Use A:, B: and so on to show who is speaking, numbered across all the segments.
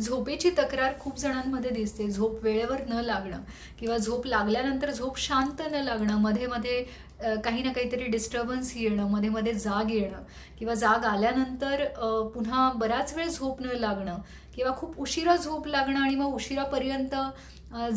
A: झोपेची तक्रार खूप जणांमध्ये दिसते. झोप वेळेवर न लागणं किंवा झोप लागल्यानंतर झोप शांत न लागणं मध्ये मध्ये काही ना काहीतरी डिस्टर्बन्स येणं मध्ये मध्ये जाग येणं किंवा जाग आल्यानंतर पुन्हा बराच वेळ झोप न लागणं किंवा खूप उशिरा झोप लागणं आणि मग उशिरापर्यंत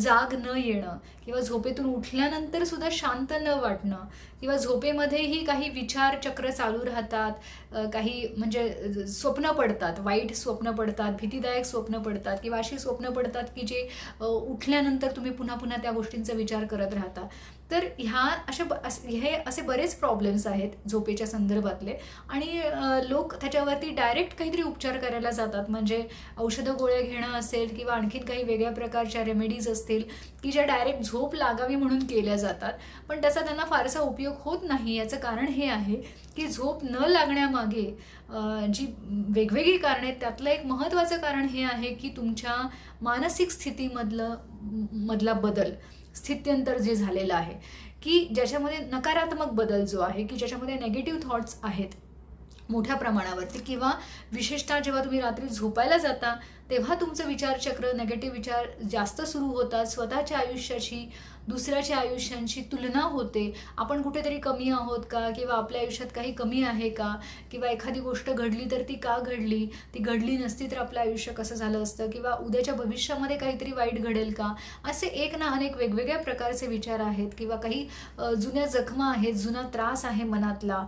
A: जाग न येणं किंवा झोपेतून उठल्यानंतर सुद्धा शांत न वाटणं किंवा झोपेमध्येही काही विचार चक्र चालू राहतात काही म्हणजे स्वप्न पडतात वाईट स्वप्न पडतात भीतीदायक स्वप्न पडतात किंवा अशी स्वप्न पडतात की जे उठल्यानंतर तुम्ही पुन्हा पुन्हा त्या गोष्टींचा विचार करत राहता. तर ह्या अशा ब- हे असे बरेच प्रॉब्लेम्स आहेत झोपेच्या संदर्भातले. आणि लोक त्याच्यावरती डायरेक्ट काहीतरी उपचार करायला जातात. म्हणजे औषधं गोळ्या घेणं असेल किंवा आणखीन काही वेगळ्या प्रकारच्या रेमेडीज असतील की ज्या डायरेक्ट झोप लागावी म्हणून केल्या जातात. पण त्याचा त्यांना फारसा उपयोग होत नाही. याचं कारण हे आहे की झोप न लागण्यामागे जी वेगवेगळी कारणं आहेत त्यातलं एक महत्त्वाचं कारण हे आहे की तुमच्या मानसिक स्थितीमधलं मधला बदल. स्थित्यंतर जे झालेलं आहे की ज्याच्यामध्ये नकारात्मक बदल जो आहे की ज्याच्यामध्ये नेगेटिव्ह थॉट्स आहेत मोठ्या प्रमाणावरती किंवा विशेषतः जेव्हा तुम्ही रात्री झोपायला जाता तेव्हा तुमचं विचारचक्र नेगेटिव्ह विचार जास्त सुरू होतात. स्वतःच्या आयुष्याशी दुसऱ्याच्या आयुष्यांशी तुलना होते. आपण कुठेतरी कमी आहोत का? किंवा आपल्या आयुष्यात काही कमी आहे का? किंवा एखादी गोष्ट घडली तर ती का घडली? ती घडली नसती तर आपलं आयुष्य कसं झालं असतं? किंवा उद्याच्या भविष्यामध्ये काहीतरी वाईट घडेल का? असे एक ना अनेक वेगवेगळ्या प्रकारचे विचार आहेत. किंवा काही जुन्या जखमा आहेत जुना त्रास आहे मनातला.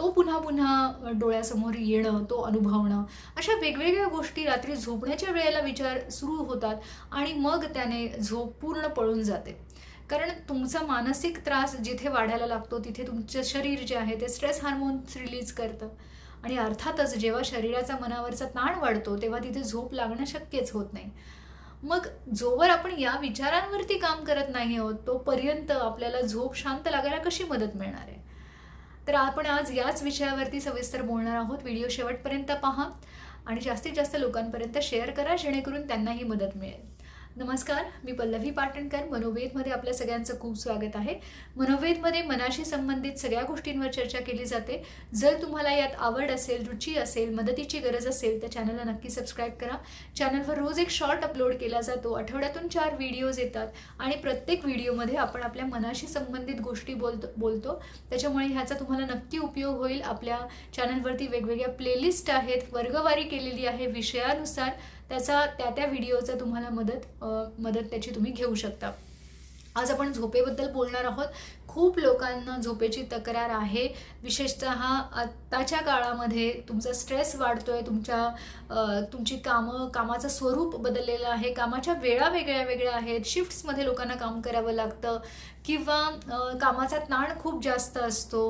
A: तो पुन्हा पुन्हा डोळ्यासमोर येणं तो अनुभवणं अशा वेगवेगळ्या गोष्टी रात्री झोपण्याच्या वेळेला विचार सुरू होतात आणि मग त्याने झोप पूर्ण पळून जाते. कारण तुमचा मानसिक त्रास जिथे वाढायला लागतो तिथे तुमचं शरीर जे आहे ते स्ट्रेस हार्मोन्स रिलीज करतं. आणि अर्थातच जेव्हा शरीराचा मनावरचा ताण वाढतो तेव्हा तिथे झोप लागणं शक्यच होत नाही. मग जोवर आपण या विचारांवरती काम करत नाही आहोत तोपर्यंत आपल्याला झोप शांत लागायला कशी मदत मिळणार आहे? तर आपण आज याच विषयावरती सविस्तर बोलणार आहोत. व्हिडिओ शेवटपर्यंत पहा आणि जास्तीत जास्त लोकांपर्यंत शेअर करा जेणेकरून त्यांनाही मदत मिळेल. नमस्कार मी पल्लवी पाटणकर. मनोवेदमध्ये आपल्या सगळ्यांचं खूप स्वागत आहे. मनोवेदमध्ये मनाशी संबंधित सगळ्या गोष्टींवर चर्चा केली जाते. जर तुम्हाला यात आवड असेल रुची असेल मदतीची गरज असेल तर चॅनलला नक्की सबस्क्राईब करा. चॅनलवर रोज एक शॉर्ट अपलोड केला जातो. आठवड्यातून चार व्हिडिओज येतात आणि प्रत्येक व्हिडिओमध्ये आपण आपल्या मनाशी संबंधित गोष्टी बोलतो बोलतो. त्याच्यामुळे ह्याचा तुम्हाला नक्की उपयोग होईल. आपल्या चॅनलवरती वेगवेगळ्या प्लेलिस्ट आहेत. वर्गवारी केलेली आहे. विषयानुसार त्याचा त्या त्या व्हिडिओचा तुम्हाला मदत मदत त्याची तुम्ही घेऊ शकता. आज आपण झोपेबद्दल बोलणार आहोत. खूप लोकांना झोपेची तक्रार आहे. विशेषतः आत्ताच्या काळामध्ये तुमचा स्ट्रेस वाढतो आहे तुमच्या तुमची कामं कामाचं स्वरूप बदललेलं आहे. कामाच्या वेळा वेगळ्या वेगळ्या आहेत. शिफ्ट्समध्ये लोकांना काम करावं लागतं. किंवा कामाचा ताण खूप जास्त असतो.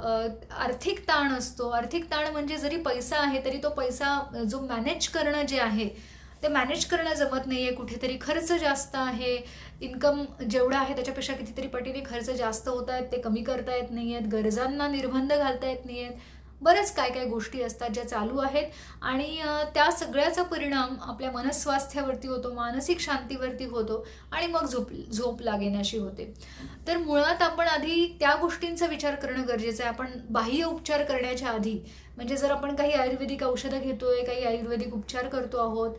A: आर्थिक ताण असतो. आर्थिक ताण म्हणजे जरी पैसा आहे तरी तो पैसा जो मॅनेज करणं जे आहे ते मॅनेज करणं जमत नाही आहे कुठेतरी खर्च जास्त आहे. इन्कम जेवढं आहे त्याच्यापेक्षा कितीतरी पटीने खर्च जास्त होत आहेत ते कमी करता येत नाही आहेत गरजांना निर्बंध घालता येत नाही आहेत बरंच काय काय गोष्टी असतात ज्या चालू आहेत. आणि त्या सगळ्याचा परिणाम आपल्या मनस्वास्थ्यावरती होतो मानसिक शांतीवरती होतो आणि मग झोप झोप लागेनाशी होते. तर मुळात आपण आधी त्या गोष्टींचा विचार करणं गरजेचं आहे. आपण बाह्य उपचार करण्याच्या आधी म्हणजे जर आपण काही आयुर्वेदिक औषधं घेतोय काही आयुर्वेदिक उपचार करतो आहोत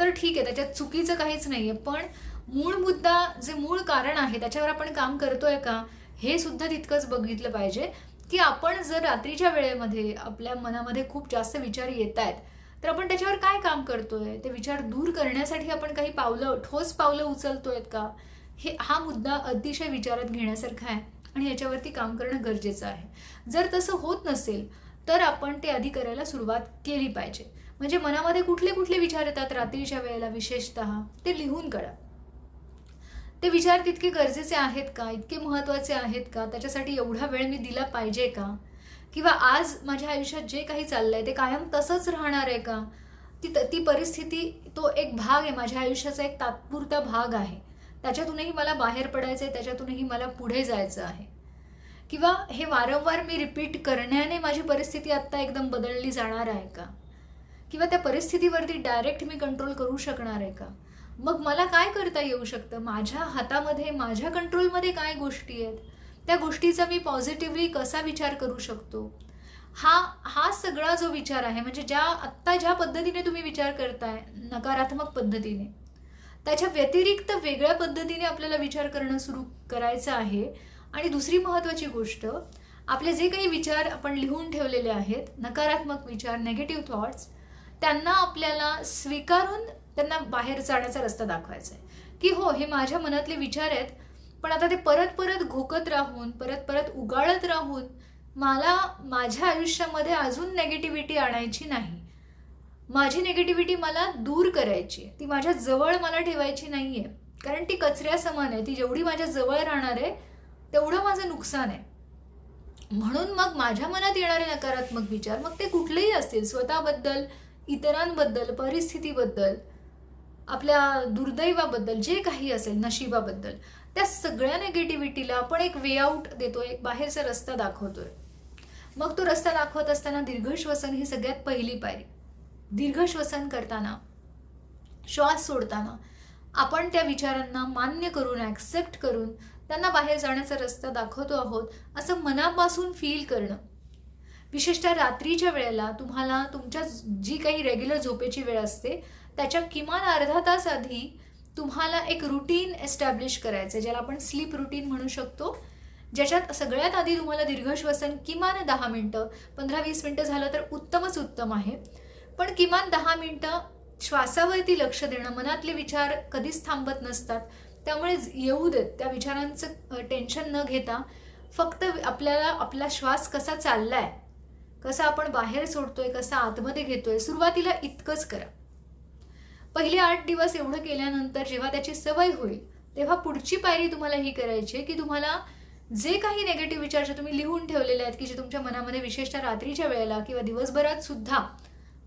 A: तर ठीक आहे त्याच्यात चुकीचं काहीच नाही आहे पण मूळ मुद्दा जे मूळ कारण आहे त्याच्यावर आपण काम करतोय का हे सुद्धा तितकंच बघितलं पाहिजे की आपण जर रात्रीच्या वेळेमध्ये आपल्या मनामध्ये खूप जास्त विचार येत आहेत तर आपण त्याच्यावर काय काम करतोय? ते विचार दूर करण्यासाठी आपण काही पावलं ठोस पावलं उचलतोय का? हे हा मुद्दा अतिशय विचारात घेण्यासारखा आहे आणि याच्यावरती काम करणं गरजेचं आहे. जर तसं होत नसेल तर आपण ते आधी करायला सुरुवात केली पाहिजे. म्हणजे मनामध्ये कुठले कुठले विचार येतात रात्रीच्या वेळेला विशेषतः? ते लिहून काढा ते विचार तितके गरजेचे आहेत का? इतके महत्त्वाचे आहेत का? त्याच्यासाठी एवढा वेळ मी दिला पाहिजे का? किंवा आज माझ्या आयुष्यात जे काही चाललं आहे ते कायम तसंच राहणार आहे का? ती ती परिस्थिती तो एक भाग आहे माझ्या आयुष्याचा एक तात्पुरता भाग आहे. त्याच्यातूनही मला बाहेर पडायचं आहे त्याच्यातूनही मला पुढे जायचं आहे. किंवा हे वारंवार मी रिपीट करण्याने माझी परिस्थिती आत्ता एकदम बदलली जाणार आहे का? किंवा त्या परिस्थितीवरती डायरेक्ट मी कंट्रोल करू शकणार आहे का? मग मला काय करता येऊ शकतं? माझ्या हातामध्ये माझ्या कंट्रोलमध्ये काय गोष्टी आहेत? त्या गोष्टीचा मी पॉझिटिव्हली कसा विचार करू शकतो? हा हा सगळा जो विचार आहे म्हणजे ज्या आत्ता ज्या पद्धतीने तुम्ही विचार करताय नकारात्मक पद्धतीने त्याच्या व्यतिरिक्त वेगळ्या पद्धतीने आपल्याला विचार करणं सुरू करायचं आहे. आणि दुसरी महत्त्वाची गोष्ट आपले जे काही विचार आपण लिहून ठेवलेले आहेत नकारात्मक विचार नेगेटिव्ह थॉट्स त्यांना आपल्याला स्वीकारून त्यांना बाहेर जाण्याचा रस्ता दाखवायचा आहे की हो हे माझ्या मनातले विचार आहेत पण आता ते परत परत घोकत राहून परत परत उगाळत राहून मला माझ्या आयुष्यामध्ये अजून नेगेटिव्हिटी आणायची नाही. माझी नेगेटिव्हिटी मला दूर करायची आहे. ती माझ्या जवळ मला ठेवायची नाही आहे कारण ती कचऱ्या समान आहे. ती जेवढी माझ्या जवळ राहणार आहे तेवढं माझं नुकसान आहे. म्हणून मग माझ्या मनात येणारे नकारात्मक विचार मग ते कुठलेही असतील स्वतःबद्दल इतरांबद्दल परिस्थितीबद्दल आपल्या दुर्दैवाबद्दल जे काही असेल नशिबाबद्दल त्या सगळ्या नेगेटिव्हिटीला आपण एक वे आऊट देतोय एक बाहेरचा रस्ता दाखवतोय. मग तो रस्ता दाखवत असताना दीर्घ श्वसन ही सगळ्यात पहिली पायरी. दीर्घ श्वसन करताना श्वास सोडताना आपण त्या विचारांना मान्य करून ॲक्सेप्ट करून त्यांना बाहेर जाण्याचा रस्ता दाखवतो आहोत असं मनापासून फील करणं. विशेषतः रात्रीच्या वेळेला तुम्हाला तुमच्या जी काही रेग्युलर झोपेची वेळ असते त्याच्या किमान अर्धा तास आधी तुम्हाला एक रुटीन एस्टॅब्लिश करायचं आहे ज्याला आपण स्लीप रुटीन म्हणू शकतो. ज्याच्यात सगळ्यात आधी तुम्हाला दीर्घ श्वसन किमान दहा मिनटं पंधरा वीस मिनटं झालं तर उत्तमच उत्तम आहे. पण किमान दहा मिनटं श्वासावरती लक्ष देणं मनातले विचार कधीच थांबत नसतात. त्यामुळे येऊ देत त्या विचारांचं टेन्शन न घेता फक्त आपल्याला आपला श्वास कसा चालला आहे कसं आपण बाहेर सोडतोय कसं आतमध्ये घेतोय सुरुवातीला इतकंच करा. पहिले आठ दिवस एवढं केल्यानंतर जेव्हा त्याची सवय होईल तेव्हा पुढची पायरी तुम्हाला ही करायची आहे की तुम्हाला जे काही नेगेटिव्ह विचार जे तुम्ही लिहून ठेवलेले आहेत की जे तुमच्या मनामध्ये विशेषतः रात्रीच्या वेळेला किंवा दिवसभरात सुद्धा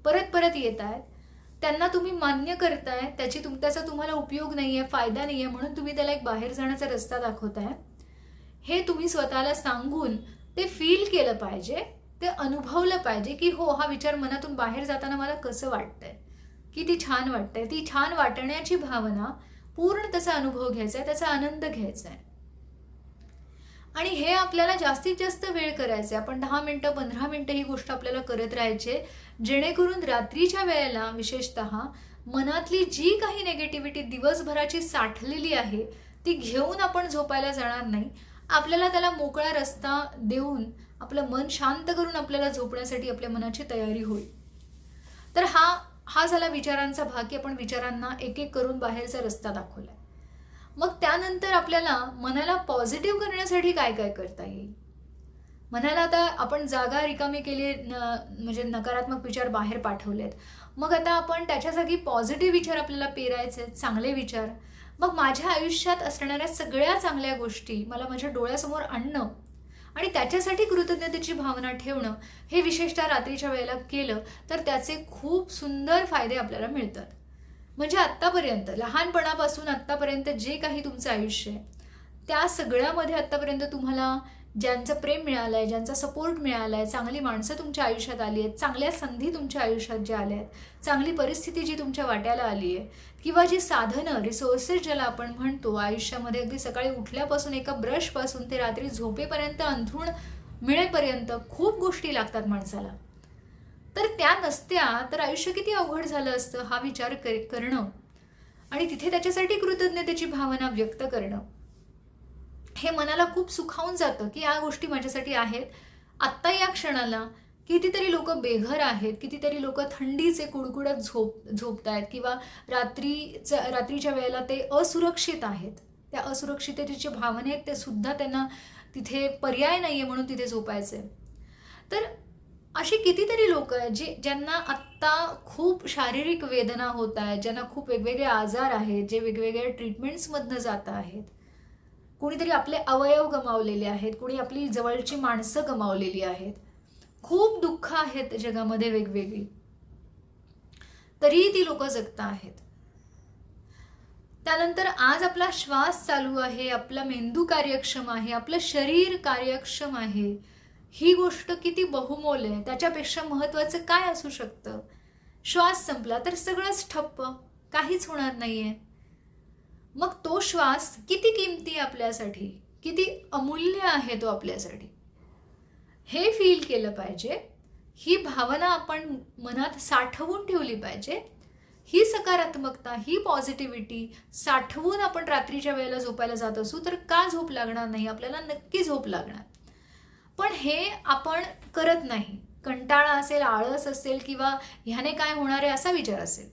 A: परत परत येत आहेत त्यांना तुम्ही मान्य करताय त्याची तुम त्याचा तुम्हाला उपयोग नाही आहे फायदा नाही आहे म्हणून तुम्ही त्याला एक बाहेर जाण्याचा रस्ता दाखवताय. हे तुम्ही स्वतःला सांगून ते फील केलं पाहिजे. ते अनुभवलं पाहिजे की हो हा विचार मनातून बाहेर जाताना मला कसं वाटतंय? किती छान वाटतंय. ती छान वाटण्याची भावना पूर्ण त्याचा अनुभव घ्यायचा आहे त्याचा आनंद घ्यायचा आहे आणि हे आपल्याला जास्तीत जास्त वेळ करायचे आपण दहा मिनटं पंधरा मिनटं ही गोष्ट आपल्याला करत राहायचे जेणेकरून रात्रीच्या वेळेला विशेषत मनातली जी काही नेगेटिव्हिटी दिवसभराची साठलेली आहे ती घेऊन आपण झोपायला जाणार नाही. आपल्याला त्याला मोकळा रस्ता देऊन आपलं मन शांत करून आपल्याला झोपण्यासाठी आपल्या मनाची तयारी होईल. तर हा हा झाला विचारांचा भाग की आपण विचारांना एक एक करून बाहेरचा रस्ता दाखवला मग त्यानंतर आपल्याला मनाला पॉझिटिव्ह करण्यासाठी काय काय करता येईल? मनाला आता आपण जागा रिकामी केली न म्हणजे नकारात्मक विचार बाहेर पाठवलेत. मग आता आपण त्याच्या जागी पॉझिटिव्ह विचार आपल्याला पेरायचे आहेत चांगले विचार. मग माझ्या आयुष्यात असणाऱ्या सगळ्या चांगल्या गोष्टी मला माझ्या डोळ्यासमोर आणणं आणि त्याच्यासाठी कृतज्ञतेची भावना ठेवणं हे विशेषतः रात्रीच्या वेळेला केलं तर त्याचे खूप सुंदर फायदे आपल्याला मिळतात. म्हणजे आत्तापर्यंत लहानपणापासून आत्तापर्यंत जे काही तुमचं आयुष्य आहे त्या सगळ्यामध्ये आत्तापर्यंत तुम्हाला ज्यांचं प्रेम मिळालं आहे ज्यांचा सपोर्ट मिळाला आहे चांगली माणसं तुमच्या आयुष्यात आली आहेत चांगल्या संधी तुमच्या आयुष्यात ज्या आल्या आहेत चांगली परिस्थिती जी तुमच्या वाट्याला आली आहे किंवा जी साधनं रिसोर्सेस ज्याला आपण म्हणतो आयुष्यामध्ये अगदी सकाळी उठल्यापासून एका ब्रशपासून ते रात्री झोपेपर्यंत अंथरूण मिळेपर्यंत खूप गोष्टी लागतात माणसाला. तर त्या नसत्या तर आयुष्य किती अवघड झालं असतं हा विचार करणं आणि तिथे त्याच्यासाठी कृतज्ञतेची भावना व्यक्त करणं. हे मनाला खूप सुखावून जातं की या गोष्टी माझ्यासाठी आहेत. आत्ता या क्षणाला कितीतरी लोक बेघर आहेत कितीतरी लोक थंडीचे कुडकुडत झोप झोपत आहेत किंवा रात्रीच्या रात्रीच्या वेळेला ते असुरक्षित आहेत. त्या असुरक्षिततेचे भावने आहेत ते सुद्धा त्यांना तिथे पर्याय नाही आहे म्हणून तिथे झोपायचे तर अशी कितीतरी लोक आहेत जे ज्यांना आत्ता खूप शारीरिक वेदना होत आहेत ज्यांना खूप वेगवेगळे आजार आहेत जे वेगवेगळ्या ट्रीटमेंट्समधनं जात आहेत. कुणीतरी आपले अवयव गमावलेले आहेत कुणी आपली जवळची माणसं गमावलेली आहेत. खूप दुःख आहेत जगामध्ये वेगवेगळी. तरीही ती लोक जगता आहेत. त्यानंतर आज आपला श्वास चालू आहे आपला मेंदू कार्यक्षम आहे आपलं शरीर कार्यक्षम आहे. ही गोष्ट किती बहुमोल आहे त्याच्यापेक्षा महत्वाचं काय असू शकतं? श्वास संपला तर सगळंच ठप्प काहीच होणार नाहीये. मग तो श्वास किती किमती आपल्यासाठी? किती अमूल्य आहे तो आपल्यासाठी? हे फील केलं पाहिजे. ही भावना आपण मनात साठवून ठेवली पाहिजे. ही सकारात्मकता ही पॉझिटिव्हिटी साठवून आपण रात्रीच्या वेळेला झोपायला जात असू तर का झोप लागणार नाही? आपल्याला नक्की झोप लागणार. पण हे आपण करत नाही. कंटाळा असेल आळस असेल किंवा ह्याने काय होणार आहे असा विचार असेल.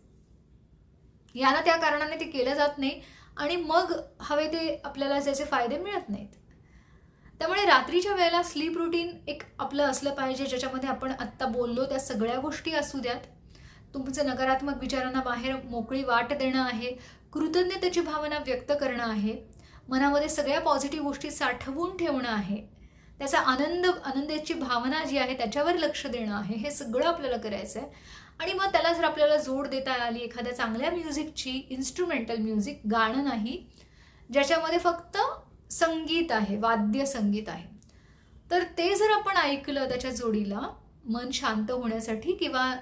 A: याला त्या कारणाने ते केलं जात नाही. आणि मग हवे ते आपल्याला त्याचे फायदे मिळत नाहीत. त्यामुळे रात्रीच्या वेळेला स्लीप रुटीन एक आपलं असलं पाहिजे ज्याच्यामध्ये आपण आत्ता बोललो त्या सगळ्या गोष्टी असू द्यात. तुमचं नकारात्मक विचारांना बाहेर मोकळी वाट देणं आहे कृतज्ञतेची भावना व्यक्त करणं आहे मनामध्ये सगळ्या पॉझिटिव्ह गोष्टी साठवून ठेवणं आहे त्याचा आनंद आनंदाची भावना जी आहे त्याच्यावर लक्ष देणं आहे हे सगळं आपल्याला करायचं आहे आणि मग त्याला जर आपल्याला जोड देता आली एखाद्या चांगल्या म्युझिकची इन्स्ट्रुमेंटल म्युझिक गाणं नाही ज्याच्यामध्ये फक्त संगीत आहे वाद्य संगीत आहे. तर ते जर आपण ऐकलं त्याच्या जोडीला मन शांत होण्यासाठी किंवा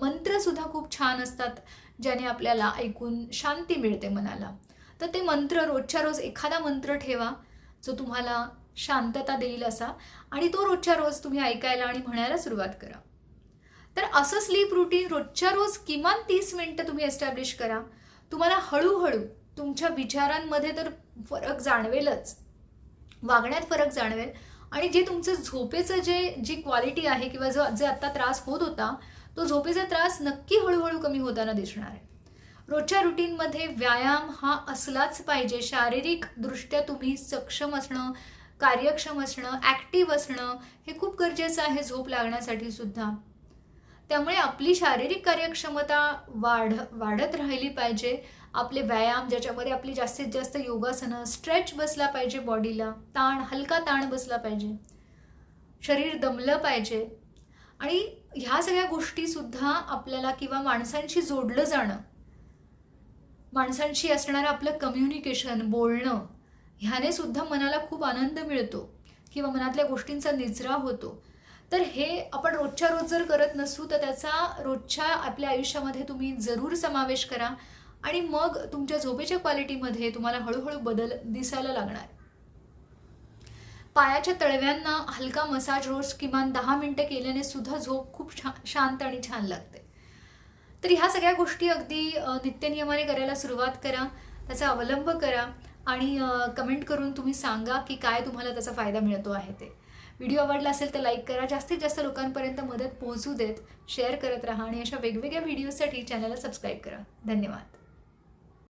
A: मंत्रसुद्धा खूप छान असतात ज्याने आपल्याला ऐकून शांती मिळते मनाला. तर ते मंत्र रोजच्या रोज एखादा मंत्र ठेवा जो तुम्हाला शांतता देईल असा आणि तो रोजच्या रोज तुम्ही ऐकायला आणि म्हणायला सुरुवात करा. तर असं स्लीप रुटीन रोजच्या रोज किमान तीस मिनटं तुम्ही एस्टॅब्लिश करा. तुम्हाला हळूहळू तुमच्या विचारांमध्ये तर फरक जाणवेलच. वागण्यात फरक जाणवेल. आणि जे तुमचं झोपेचं जे जी क्वालिटी आहे किंवा जो जे आत्ता त्रास होत होता तो झोपेचा त्रास नक्की हळूहळू कमी होताना दिसणार आहे. रोजच्या रुटीनमध्ये व्यायाम हा असलाच पाहिजे. शारीरिकदृष्ट्या तुम्ही सक्षम असणं कार्यक्षम असणं ॲक्टिव्ह असणं हे खूप गरजेचं आहे झोप लागण्यासाठी सुद्धा. त्यामुळे आपली शारीरिक कार्यक्षमता वाढ वाढत राहिली पाहिजे. आपले व्यायाम ज्याच्यामध्ये आपली जास्तीत जास्त योगासनं स्ट्रेच बसला पाहिजे बॉडीला ताण हलका ताण बसला पाहिजे. शरीर दमलं पाहिजे. आणि ह्या सगळ्या गोष्टीसुद्धा आपल्याला किंवा माणसांशी जोडलं जाणं माणसांशी असणारं आपलं कम्युनिकेशन बोलणं ह्याने सुद्धा मनाला खूप आनंद मिळतो. किंवा मनातल्या गोष्टींचा निचरा होतो. तर हे आपण रोजच्या रोज जर करत नसू तर त्याचा रोजच्या आपल्या आयुष्यामध्ये तुम्ही जरूर समावेश करा. आणि मग तुमच्या झोपेच्या क्वालिटीमध्ये तुम्हाला हळूहळू बदल दिसायला लागणार. पायाच्या तळव्यांना हलका मसाज रोज किमान दहा मिनटं केल्याने सुद्धा झोप खूप छा शांत आणि छान लागते. तर ह्या सगळ्या गोष्टी अगदी नित्यनियमाने करायला सुरुवात करा. त्याचा अवलंब करा. आणि कमेंट करून तुम्ही सांगा की काय तुम्हाला त्याचा फायदा मिळतो आहे ते. व्हिडिओ आवडला असेल तर लाईक करा. जास्तीत जास्त लोकांपर्यंत मदत पोहोचू देत. शेअर करत राहा आणि अशा वेगवेगळ्या व्हिडिओसाठी चॅनलला सबस्क्राईब करा. धन्यवाद.